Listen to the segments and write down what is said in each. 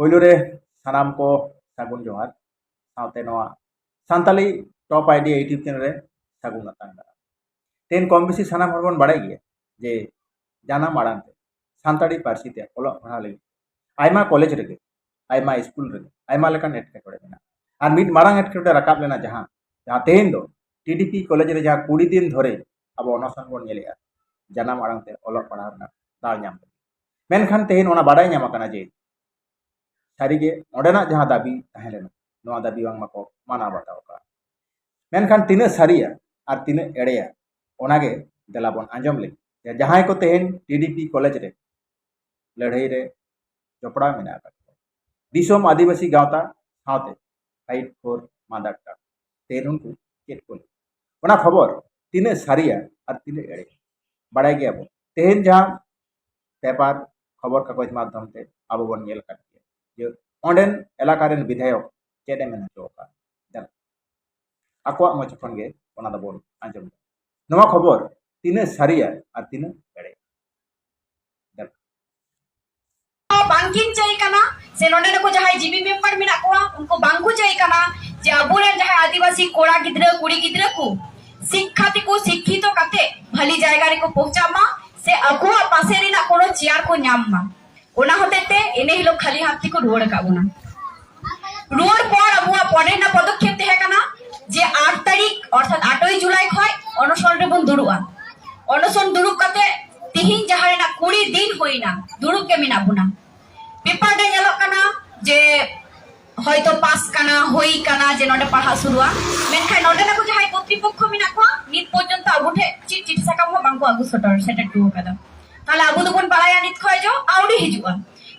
ᱯᱳᱭᱞᱳ ᱨᱮ ᱥᱟᱱᱟᱢ ᱠᱚ ᱥᱟᱹᱜᱩᱱ ᱡᱚᱦᱟᱨ ᱥᱟᱶᱛᱮ ᱱᱚᱣᱟ Santali top idea YouTube channel ᱨᱮ ᱥᱟᱹᱜᱩᱱ ᱟᱛᱟᱝ ᱫᱟᱨᱟᱢ ᱛᱮᱦᱮᱧ ᱠᱚᱢ ᱵᱮᱥᱤ ᱥᱟᱱᱟᱢ ᱦᱚᱲ ᱵᱚᱱ ᱵᱟᱲᱟᱭ ᱜᱮᱭᱟ ᱡᱮ ᱡᱟᱱᱟᱢ ᱟᱲᱟᱝ ᱛᱮ ᱥᱟᱱᱛᱟᱲᱤ ᱯᱟᱹᱨᱥᱤ ᱛᱮ ᱚᱞᱚᱜ ᱯᱟᱲᱦᱟᱣ ᱞᱟᱹᱜᱤᱫ ᱟᱭᱢᱟ ᱠᱚᱞᱮᱡᱽ ᱨᱮᱜᱮ ᱟᱭᱢᱟ ᱤᱥᱠᱩᱞ ᱨᱮᱜᱮ ᱟᱭᱢᱟ ᱞᱮᱠᱟᱱ ᱮᱴᱠᱮᱴᱚᱬᱮ ᱢᱮᱱᱟᱜᱼᱟ ᱟᱨ ᱢᱤᱫ ᱢᱟᱨᱟᱝ ᱮᱴᱠᱮᱴᱚᱬᱮ ᱨᱟᱠᱟᱵ ᱞᱮᱱᱟ ᱡᱟᱦᱟᱸ ᱡᱟᱦᱟᱸ ᱛᱮᱦᱮᱧ ᱫᱚ টিডিপি কলেজ রে যা কুড়ি দিন ধরে আবো অনশন বন নেলেয়া জানাম আড়াংতে অলক পড়া দাঁড় নাম মেনখান তেহেন ওনা বাড়াই নাম কানা যে सारी ना दाबी तहलेना दाबी को माना बाटा तीन सारिया और तीन एड़े देला बन आज़म ले जहाँ को तेहन टीडीपी कॉलेज रे लड़ाई रे जपड़ा मे दिसम आदिवासी गाता साते फाइट फोर मादा का तेन उनको चेक को लेना खबर तीन सारिया और तीन एड़े बाड़ा गया तेहन जहाँ पेपर खबर कागज़ माध्यम से अब बन गया ᱡᱮ ᱚᱸᱰᱮᱱ ᱮᱞᱟᱠᱟ ᱨᱮᱱ ᱵᱤᱫᱷᱟᱭᱚᱠ ᱪᱮᱫ ᱮ ᱢᱮᱱ ᱦᱚᱪᱚ ᱟᱠᱟᱫ ᱟᱠᱚᱣᱟᱜ ᱢᱚᱪ ᱠᱷᱚᱱ ᱜᱮ ᱚᱱᱟ ᱫᱚᱵᱚᱱ ᱟᱸᱡᱚᱢ ᱮᱫᱟ ᱱᱚᱣᱟ ᱠᱷᱚᱵᱚᱨ ᱛᱤᱱᱟᱹᱜ ᱥᱟᱹᱨᱤᱭᱟ ᱟᱨ ᱛᱤᱱᱟᱹᱜ ᱮᱲᱮ ᱵᱟᱝᱠᱤᱱ ᱪᱟᱹᱭ ᱠᱟᱱᱟ ᱥᱮ ᱱᱚᱰᱮ ᱨᱮᱠᱚ ᱡᱟᱦᱟᱸᱭ ᱡᱤᱵᱤ ᱢᱮᱢᱵᱟᱨ ᱢᱮᱱᱟᱜ ᱠᱚᱣᱟ ᱩᱱᱠᱩ ᱵᱟᱝᱠᱚ ᱪᱟᱹᱭ ᱠᱟᱱᱟ ᱡᱮ ᱟᱵᱚᱨᱮᱱ ᱡᱟᱦᱟᱸᱭ আদিবাসী কড়া গিদ্রা কুড়ি গিদ্রা কো শিক্ষা থেকে শিক্ষিত কাতে ভালি জায়গা রেকো পৌঁছামা সে আকুয়া পাশে রেনা কোনো চেয়ার কো নামমা মা ওনা হতেতে এনে হিলো খালি হাত থেকে রুয়াড় কাবো না রুয়ার পর আবুয়া পরের না পদক্ষেপ তাহে কানা যে আট তারিখ অর্থাৎ আটই জুলাই খয় অনশন রেবন দুড়ুয়া অনশন দুড়ুব কাতে তিহিন যাহার রেনা কুড়ি দিন হইনা দুড়ুব কে মিনা বুনা পেপার রে ᱧᱮᱞᱚᱜ ᱠᱟᱱᱟ ᱡᱮ হয়তো পাস কানা হই কানা যে নডে পাড়হা শুরুয়া মেনখান নডে নাকো যাহাই কর্তৃপক্ষ মেনা কোয়া নিত পর্যন্ত আবু ঠে চিট চিট সাকাম হো বাংকো আগু সটর সেটা টু কাদা তাহলে আবু দবন পাড়ায়া নিত খয় যো আউরি হিজুয়া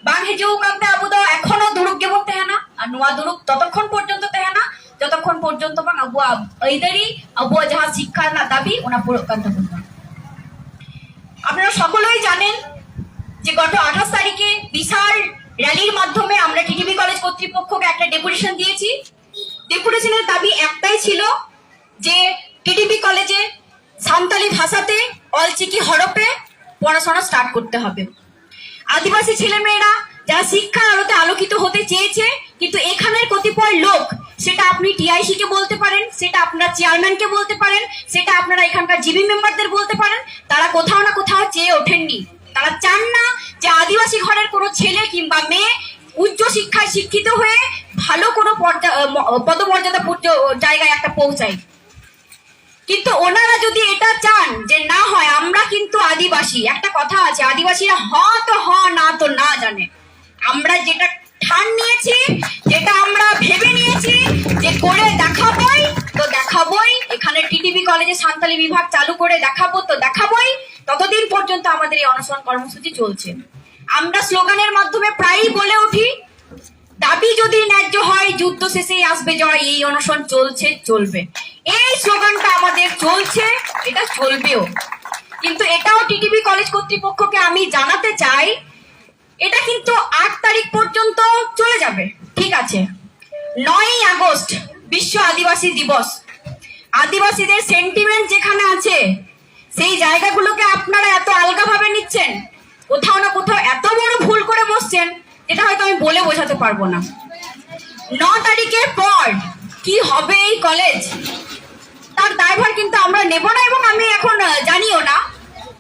বাং হিজু কান্তে আবু দ এখনও দুরুক গেবন তেহানা, আর নোয়া দুরুক ততক্ষণ পর্যন্ত তেহানা, যতক্ষণ পর্যন্ত বাং আবু এইদারি আবু যাহা শিক্ষার না দাবি, ওনা পুরো কান্তে বলবা আপনারা সকলেই জানেন যে গত আঠাশ তারিখে বিশাল র্যালির মাধ্যমে আমরা টিটিভি কলেজ কর্তৃপক্ষকে একটা ডেপুটেশন দিয়েছি। ডেপুটেশনের দাবি একটাই ছিল যে টিটিভি কলেজে সান্তালি ভাষাতে অলচিকি হরপে পড়াশোনা স্টার্ট করতে হবে। আদিবাসী ছেলেমেয়েরা যারা শিক্ষার আলোতে আলোকিত হতে চেয়েছে, কিন্তু এখানের কতিপয় লোক, সেটা আপনি টিআইসি কে বলতে পারেন, সেটা আপনার চেয়ারম্যানকে বলতে পারেন, সেটা আপনারা এখানকার জিবি মেম্বারদের বলতে পারেন, তারা কোথাও না কোথাও চেয়ে ওঠেননি। তারা চান না যে আদিবাসী ঘরের কোনো ছেলে কিংবা মেয়ে উচ্চ শিক্ষায় শিক্ষিত হয়ে ভালো কোনো পদমর্যাদা জায়গায় একটা পৌঁছায়। কিন্তু ওনারা যদি এটা চান যে না হয় আমরা কিন্তু আদিবাসী, একটা কথা আছে, আদিবাসীরা হ তো হ না তো না জানে। আমরা যেটা ঠান নিয়েছি, যেটা আমরা ভেবে নিয়েছি, যে করে দেখাবই, তো দেখাবই। এখানে টিটিভি কলেজে সান্তালি বিভাগ চালু করে দেখাবো, তো দেখাবই। ততদিন পর্যন্ত আমাদের এই অনশন কর্মসূচি চলছে। আমরা স্লোগানের মাধ্যমে প্রায়ই বলে উঠি, দাবি যদি ন্যায্য হয়, যুদ্ধ শেষেই আসবে জয়, এই অনশন চলছে, চলবে। এই স্লোগানটা আমাদের চলছে, এটা চলবেও। কিন্তু এটাও টিটিভি কলেজ কর্তৃপক্ষকে আমি জানাতে চাই, এটা কিন্তু আট তারিখ পর্যন্ত চলে যাবে। ঠিক আছে। নয়ই আগস্ট বিশ্ব আদিবাসী দিবস। আদিবাসীদের সেন্টিমেন্ট যেখানে আছে, সেই জায়গাগুলোকে আপনারা এত আলগাভাবে নিচ্ছেন, কোথাও না কোথাও এত বড় ভুল করে বসছেন, এটা হয়তো আমি বলে বোঝাতে পারব না। ন তারিখের পর কি হবে এই কলেজ? তার দায়ভার কিন্তু আমরা নেব না এবং আমি এখন জানিও না।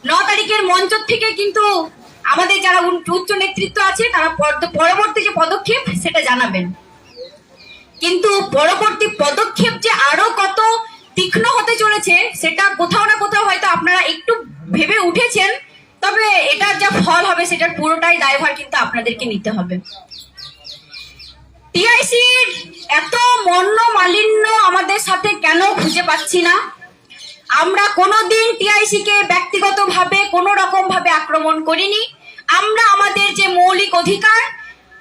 ন তারিখের মঞ্চ থেকে কিন্তু আমাদের যারা উচ্চ নেতৃত্ব আছে, তারা পরবর্তী যে পদক্ষেপ, সেটা জানাবেন। কিন্তু পরবর্তী পদক্ষেপ যে আরও কত তীক্ষ্ণ হতে চলেছে, সেটা কোথাও না কোথাও হয়তো আপনারা একটু ভেবে উঠেছেন, তবে এটার যা ফল হবে, সেটার পুরোটাই দায়ভার কিন্তু আপনাদেরকে নিতে হবে। টিআইসির এত মন্য মালিন্য আমাদের সাথে কেন খুঁজে পাচ্ছি না? আমরা কোনোদিন টিআইসি কে ব্যক্তিগতভাবে কোনো রকম ভাবে আক্রমণ করিনি। আমরা আমাদের যে মৌলিক অধিকার,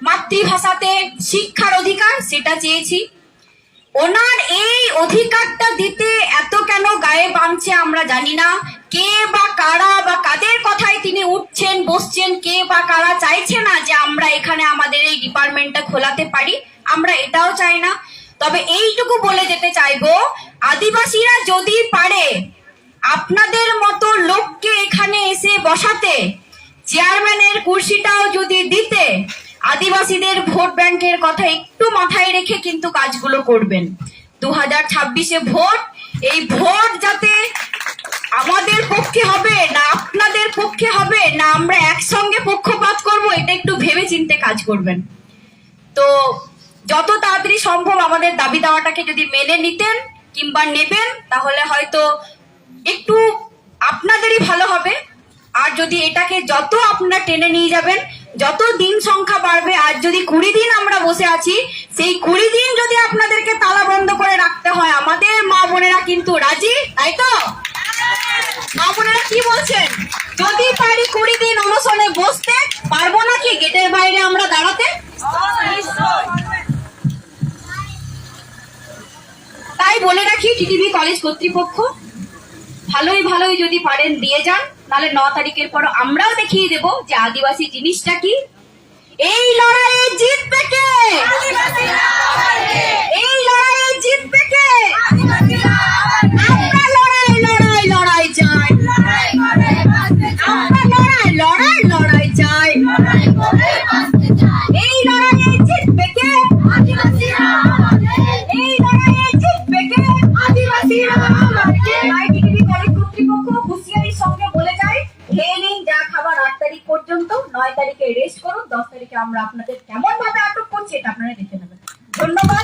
মাতৃভাষাতে শিক্ষার অধিকার, সেটা চেয়েছি। ওনার এই অধিকারটা দিতে এত কেন গায়ে বাঁধছে আমরা জানি না। কে বা কারা বা কাদের কথায় তিনি উঠছেন, বসছেন, কে বা কারা চাইছে না যে আমরা এখানে আমাদের এই ডিপার্টমেন্টটা খোলাতে পারি। আমরা এটাও চাই না। তবে এইটুকু বলে যেতে চাইব, আদিবাসীরা যদি পারে আপনাদের মতো লোককে এখানে এসে বসাতে, চেয়ারম্যানের কুর্সিটাও যদি দিতে, আদিবাসীদের ভোট ব্যাংকের কথা একটু মাথায় রেখে কিন্তু কাজগুলো করবেন। দু হাজার ছাব্বিশে ভোট, এই ভোট যাতে আমাদের পক্ষে হবে না আপনাদের পক্ষে হবে না আমরা একসঙ্গে পক্ষপাত করব, এটা একটু ভেবে চিন্তে কাজ করবেন। তো যত তাড়াতাড়ি সম্ভব আমাদের দাবি দাওয়াটাকে যদি মেনে নিতেন কিংবা নেবেন, তাহলে হয়তো একটু আপনাদেরই ভালো হবে। আর যদি এটাকে যত আপনারা টেনে নিয়ে যাবেন, যত দিন সংখ্যা বাড়বে, আর যদি কুড়ি দিন আমরা বসে আছি, সেই কুড়ি দিন যদি আপনাদেরকে তালা বন্ধ করে রাখতে হয়, আমাদের মা বোনেরা কিন্তু রাজি তাই তো মা বোনেরা কি বলছেন যদি পারি কুড়ি দিন অনশনে বসতে পারব না কি গেটের বাইরে আমরা দাঁড়াতে তাই বলে রাখি, টিটিভি কলেজ কর্তৃপক্ষ, ভালোই ভালোই যদি পারেন দিয়ে যান তাহলে ন তারিখের পর আমরাও দেখিয়ে দেব যে আদিবাসী জিনিসটা কি। এই লড়াইয়ে তারিখে করুন, দশ তারিখে আমরা আপনাদের কেমন ভাবে আটক করছি এটা আপনারা দেখে নেবেন। ধন্যবাদ